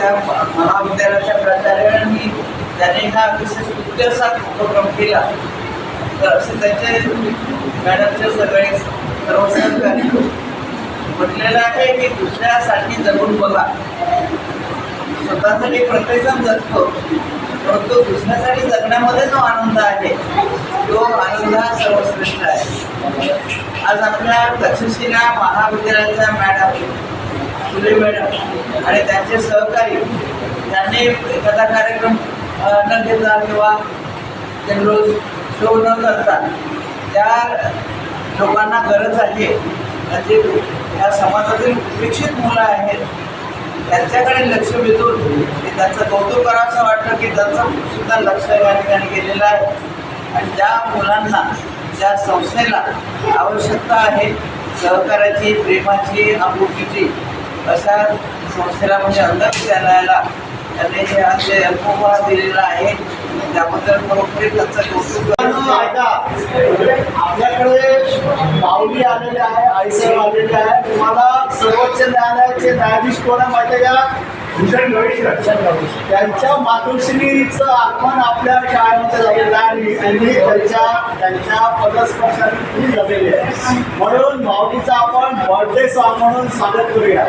त्या महाविद्यालयाच्या प्राचार्यांनी त्याने हा विशेष स्तुत्यसा उपक्रम केला. तर असे त्यांचे मॅडमचे सगळे सर्व सहकारी म्हटलेलं आहे की दुसऱ्यासाठी जगून बघा. स्वतःसाठी प्रत्येकजण जगतो परंतु दुसऱ्यासाठी जगण्यामध्ये जो आनंद आहे तो आनंद हा सर्वश्रेष्ठ आहे. आज आपल्या तक्षशिला महाविद्यालयाच्या मॅडम फुले मॅडम आणि त्यांचे सहकारी त्यांनी एखादा कार्यक्रम न घेता किंवा रोज शो न करता त्या लोकांना गरज आहे. जे या समाजातील उपेक्षित मुलं आहेत त्यांच्याकडे लक्ष वेधून की त्यांचं कौतुक करावं असं वाटतं की त्यांचं सुद्धा लक्ष या ठिकाणी गेलेलं आहे. आणि ज्या मुलांना ज्या संस्थेला आवश्यकता आहे सहकार्याची प्रेमाची आपुलकीची. अशा संस्थेला म्हणजे अंध विद्यालयाला त्यांनी जे आज जे अल्पोपहार दिलेला आहे त्याबद्दल खरोखरी त्यांचं कौतुक आपल्याकडे माऊली आलेले आहे आईसाहेब आलेले आहे. तुम्हाला सर्वोच्च न्यायालयाचे न्यायाधीश कोण आहे माहिती आहे का? भूषण त्यांच्या मातोश्रीचं आगमन आपल्या शाळेमध्ये झालेलं आहे. आणि त्यांनी त्यांच्या त्यांच्या पदस्पर्शाने पुढे झालेली आहे. म्हणून माऊलीचा आपण बर्थडे सॉंग म्हणून स्वागत करूया.